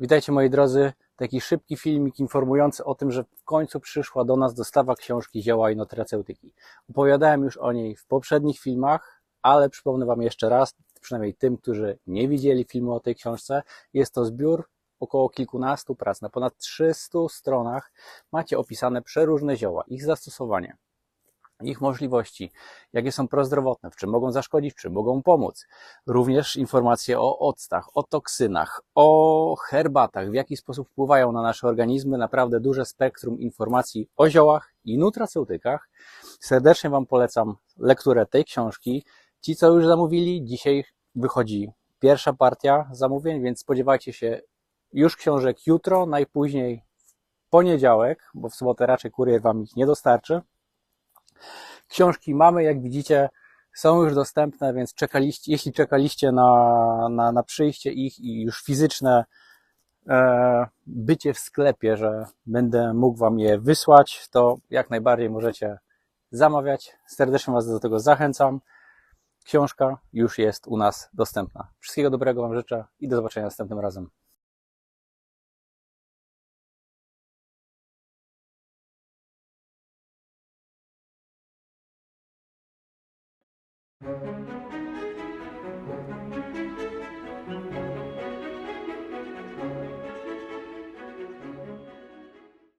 Witajcie moi drodzy. Taki szybki filmik informujący o tym, że w końcu przyszła do nas dostawa książki Zioła i Notraceutyki. Opowiadałem już o niej w poprzednich filmach, ale przypomnę Wam jeszcze raz, przynajmniej tym, którzy nie widzieli filmu o tej książce. Jest to zbiór około kilkunastu prac. Na ponad 300 stronach macie opisane przeróżne zioła, ich zastosowanie, ich możliwości, jakie są prozdrowotne, w czym mogą zaszkodzić, w czym mogą pomóc. Również informacje o octach, o toksynach, o herbatach, w jaki sposób wpływają na nasze organizmy. Naprawdę duże spektrum informacji o ziołach i nutraceutykach. Serdecznie Wam polecam lekturę tej książki. Ci, co już zamówili, dzisiaj wychodzi pierwsza partia zamówień, więc spodziewajcie się już książek jutro, najpóźniej w poniedziałek, bo w sobotę raczej kurier Wam ich nie dostarczy. Książki mamy, jak widzicie, są już dostępne, więc czekaliście, jeśli czekaliście na, na, na przyjście ich i już fizyczne e, bycie w sklepie, że będę mógł Wam je wysłać, to jak najbardziej możecie zamawiać. Serdecznie Was do tego zachęcam. Książka już jest u nas dostępna. Wszystkiego dobrego Wam życzę i do zobaczenia następnym razem. Música